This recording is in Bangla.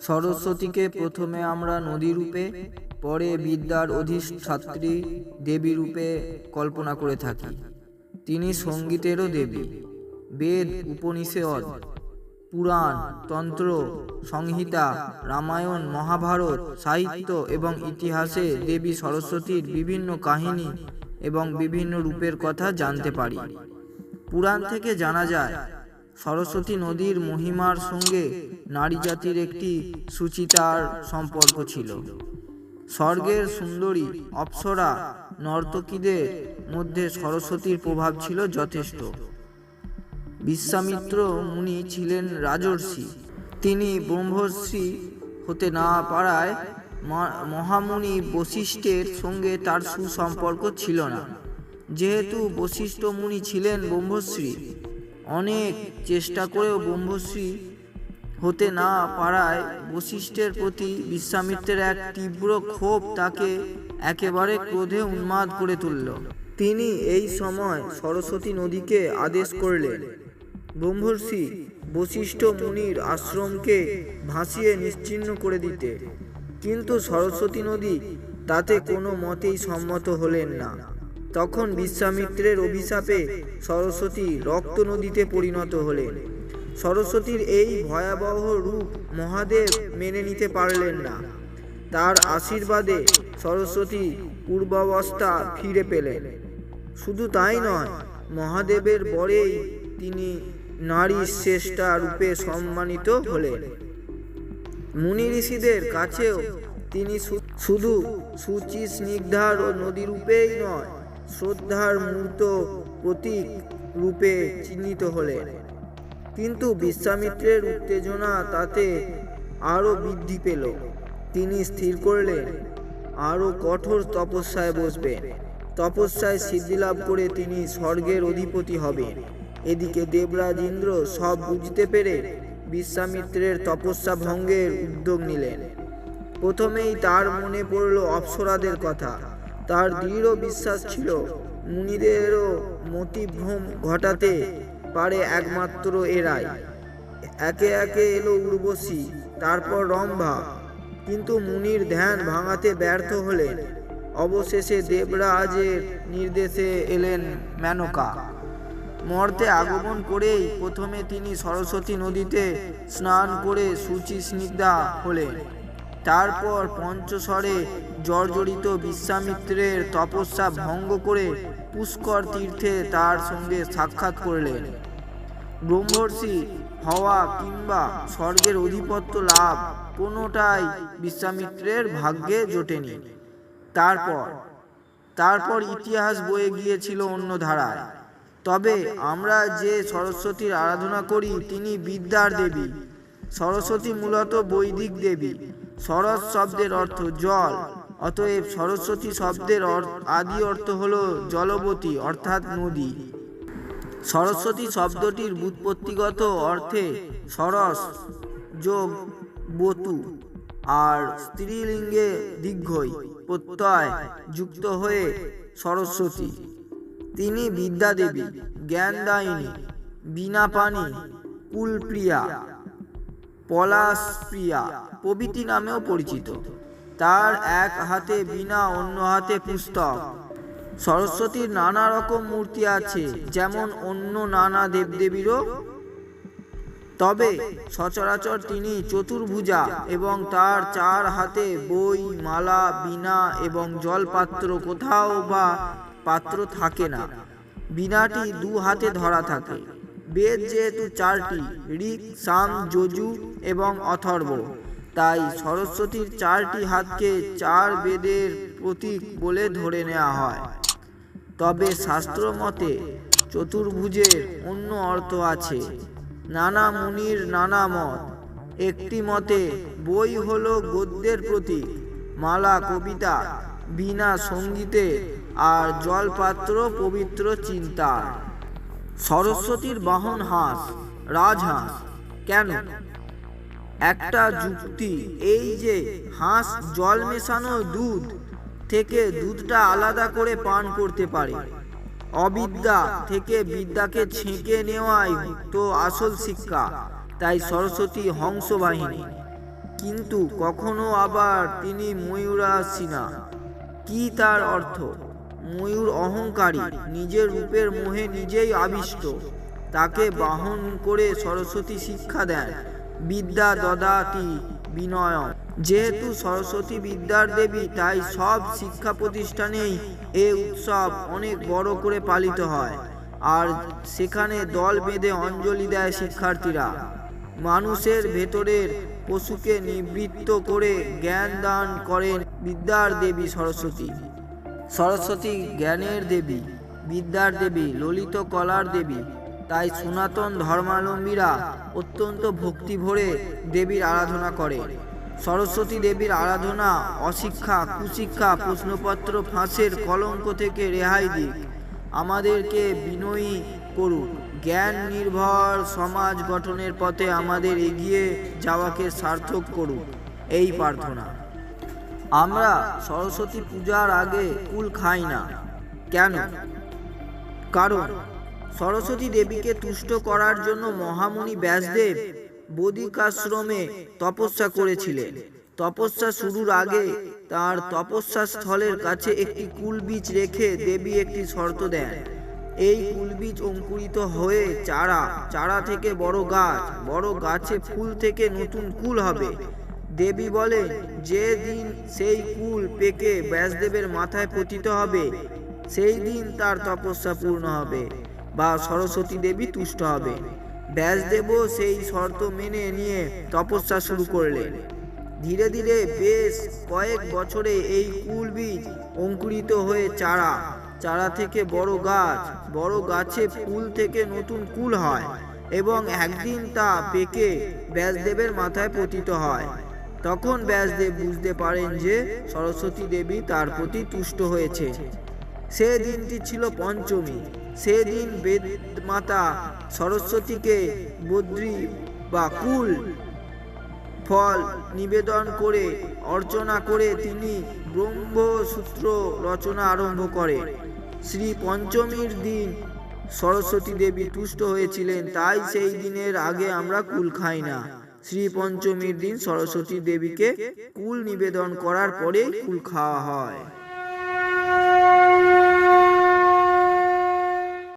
সরস্বতীকে প্রথমে আমরা নদী রূপে পরে বিদ্যার অধিষ্ঠাত্রী দেবী রূপে কল্পনা করে থাকি। তিনি সঙ্গীতেরও দেবী। বেদ, উপনিষদ, পুরাণ, তন্ত্র, সংহিতা, রামায়ণ, মহাভারত, সাহিত্য এবং ইতিহাসে দেবী সরস্বতীর বিভিন্ন কাহিনী এবং বিভিন্ন রূপের কথা জানতে পারি। পুরাণ থেকে জানা যায় সরস্বতী নদীর মহিমার সঙ্গে নারী জাতির একটি সুচিতার সম্পর্ক ছিল। স্বর্গের সুন্দরী অপ্সরা নর্তকীদের মধ্যে সরস্বতীর প্রভাব ছিল যথেষ্ট। বিশ্বামিত্র মুনি ছিলেন রাজর্ষি। তিনি ব্রহ্মশ্রী হতে না পারায় মহামুনি বশিষ্ঠের সঙ্গে তার সুসম্পর্ক ছিল না। যেহেতু বশিষ্ঠ মুনি ছিলেন ব্রহ্মশ্রী অনেক চেষ্টা করেও ব্রহ্মশ্রী হতে না পারায় বশিষ্ঠের প্রতি বিশ্বামিত্রের এক তীব্র ক্ষোভ তাকে একেবারে ক্রোধে উন্মাদ করে তুলল। তিনি এই সময় সরস্বতী নদীকে আদেশ করলেন, ব্রহ্মর্ষি, বশিষ্ঠ মুনির আশ্রমকে ভাসিয়ে নিশ্চিহ্ন করে দিতে। কিন্তু সরস্বতী নদী তাতে কোনো মতেই সম্মত হলেন না। তখন বিশ্বামিত্রের অভিশাপে সরস্বতী রক্ত নদীতে পরিণত হলেন। সরস্বতীর এই ভয়াবহ রূপ মহাদেব মেনে নিতে পারলেন না। তার আশীর্বাদে সরস্বতী পূর্বাবস্থা ফিরে পেলেন। শুধু তাই নয়, মহাদেবের বরেই তিনি নারী শ্রেষ্ঠা রূপে সম্মানিত হলেন। মুনি ঋষিদের কাছেও তিনি শুধু সুচি স্নিগ্ধার ও নদী রূপেই নয় শ্রদ্ধার মূর্ত প্রতীক রূপে চিহ্নিত হলেন কিন্তু বিশ্বামিত্রের উত্তেজনা তাতে আরও বৃদ্ধি পেল। তিনি স্থির করলেন, আরও কঠোর তপস্যায় বসবেন তপস্যায় সিদ্ধিলাভ করে তিনি স্বর্গের অধিপতি হবেন। এদিকে দেবরাজ ইন্দ্র সব বুঝতে পেরে বিশ্বামিত্রের তপস্যা ভঙ্গের উদ্যোগ নিলেন। প্রথমেই তার মনে পড়ল অপ্সরাদের কথা। তার দৃঢ় বিশ্বাস ছিল, মুনিদেরও মতিভ্রম ঘটাতে পারে একমাত্র এরাই একে একে এলো উর্বশী, তারপর রম্ভা। কিন্তু মুনির ধ্যান ভাঙাতে ব্যর্থ হলেন। অবশেষে দেবরাজের নির্দেশে এলেন মেনকা মর্তে আগমন করেই প্রথমে তিনি সরস্বতী নদীতে স্নান করে সূচি স্নিগ্ধা হলেন। তারপর পঞ্চস্বরে জর্জরিত বিশ্বামিত্রের তপস্যা ভঙ্গ করে পুষ্কর তীর্থে তার সঙ্গে সাক্ষাৎ করলেন। ব্রহ্মর্ষি হওয়া কিংবা স্বর্গের অধিপত্য লাভ কোনোটাই বিশ্বামিত্রের ভাগ্যে জোটেনি। তারপর তারপর ইতিহাস বয়ে গিয়েছিল অন্য ধারায়। তবে আমরা যে সরস্বতীর আরাধনা করি, তিনি বিদ্যার দেবী। সরস্বতী মূলত বৈদিক দেবী। সরস শব্দের অর্থ জল। অতএব সরস্বতী শব্দের আদি অর্থ হল জলবতী, অর্থাৎ নদী। সরস্বতী শব্দটির ব্যুৎপত্তিগত অর্থে সরস যোগ বতু আর স্ত্রীলিঙ্গে দীর্ঘই প্রত্যয় যুক্ত হয়ে সরস্বতী। তিনি বিদ্যা দেবী জ্ঞানদায়িনী বীণাপাণি কুলপ্রিয়া। পলাশপ্রিয়া প্রভৃতি নামেও পরিচিত। তার এক হাতে বীণা, অন্য হাতে পুস্তক। সরস্বতীর নানা রকম মূর্তি আছে, যেমন অন্য নানা দেবদেবীরও। তবে সচরাচর তিনি চতুর্ভুজা এবং তার চার হাতে বই, মালা, বীণা এবং জলপাত্র কোথাও বা পাত্র থাকে না। বীণাটি দু হাতে ধরা থাকে। বেদ যেহেতু চারটি, ঋক, সাম, যজু এবং অথর্ব। তাই সরস্বতীর চারটি হাতকে চার বেদের প্রতীক বলে ধরে নেওয়া হয়। তবে শাস্ত্র মতে চতুর্ভুজের অন্য অর্থ আছে। নানা মুনির নানা মত। একটি মতে, বই হল গদ্যের প্রতীক, মালা, কবিতা বীণা সঙ্গীতে, আর জলপাত্র পবিত্র চিন্তার। সরস্বতীর বাহন হাঁস, রাজহাঁস। কেন? একটা যুক্তি, এই যে হাঁস জল মেশানো দুধ থেকে দুধটা আলাদা করে পান করতে পারে। অবিদ্যা থেকে বিদ্যাকে ছেঁকে নেওয়াই তো আসল শিক্ষা, তাই সরস্বতী হংস বাহিনী কিন্তু কখনো আবার তিনি ময়ূরাসী না কি তার অর্থ? ময়ূর অহংকারী, নিজের রূপের মোহে নিজেই আবিষ্ট। তাকে বাহন করে সরস্বতী শিক্ষা দেন। বিদ্যা দদাতি বিনয় যেহেতু সরস্বতী বিদ্যার দেবী, তাই সব শিক্ষা প্রতিষ্ঠানেই এ উৎসব অনেক বড় করে পালিত হয়। আর সেখানে দল বেঁধে অঞ্জলি দেয় শিক্ষার্থীরা। মানুষের ভেতরের পশুকে নিবৃত্ত করে জ্ঞান দান করেন বিদ্যার দেবী সরস্বতী। সরস্বতী জ্ঞানের দেবী, বিদ্যার দেবী, ললিত কলার দেবী। তাই সনাতন ধর্মাবলম্বীরা অত্যন্ত ভক্তি ভরে দেবীর আরাধনা করে। সরস্বতী দেবীর আরাধনা অশিক্ষা, কুশিক্ষা, প্রশ্নপত্র ফাঁসের কলঙ্ক থেকে রেহাই দিক। আমাদেরকে বিনয়ী করুক। জ্ঞান নির্ভর সমাজ গঠনের পথে আমাদের এগিয়ে যাওয়াকে সার্থক করুক। এই প্রার্থনা। আমরা সরস্বতী পূজার আগে কুল খাই না। কেন? কারণ সরস্বতী দেবীকে তুষ্ট করার জন্য মহামুনি ব্যাসদেব বদিকাশ্রমে তপস্যা করেছিলেন। তপস্যা শুরুর আগে তার তপস্যা স্থলের কাছে একটি কুল বীজ রেখে দেবী একটি শর্ত দেন। এই কুলবীজ অঙ্কুরিত হয়ে চারা চারা থেকে বড় গাছ, বড় গাছে ফুল থেকে নতুন কুল হবে। দেবী বলেন যে দিন সেই কুল পেকে ব্যাসদেবের মাথায় পতিত হবে, সেই দিন তার তপস্যা পূর্ণ হবে বা সরস্বতী দেবী তুষ্ট হবে। ব্যাসদেবও সেই শর্ত মেনে নিয়ে তপস্যা শুরু করলেন। ধীরে ধীরে বেশ কয়েক বছরে এই কুল বীজ অঙ্কুরিত হয়ে চারা চারা থেকে বড় গাছ, বড় গাছে ফুল থেকে নতুন কুল হয় এবং একদিন তা পেকে ব্যাসদেবের মাথায় পতিত হয়। তখন ব্যাসদেব বুঝতে পারেন যে সরস্বতী দেবী তার প্রতি তুষ্ট হয়েছে। সে দিনটি ছিল পঞ্চমী। সেদিন বেদ মাতা সরস্বতীকে বদ্রী বা কুল ফল নিবেদন করে, অর্চনা করে তিনি ব্রহ্মসূত্র রচনা আরম্ভ করে। শ্রী পঞ্চমীর দিন সরস্বতী দেবী তুষ্ট হয়েছিলেন, তাই সেই দিনের আগে আমরা কুল খাই না। শ্রী পঞ্চমীর দিন সরস্বতী দেবীকে কুল নিবেদন করার পরে কুল খাওয়া হয়।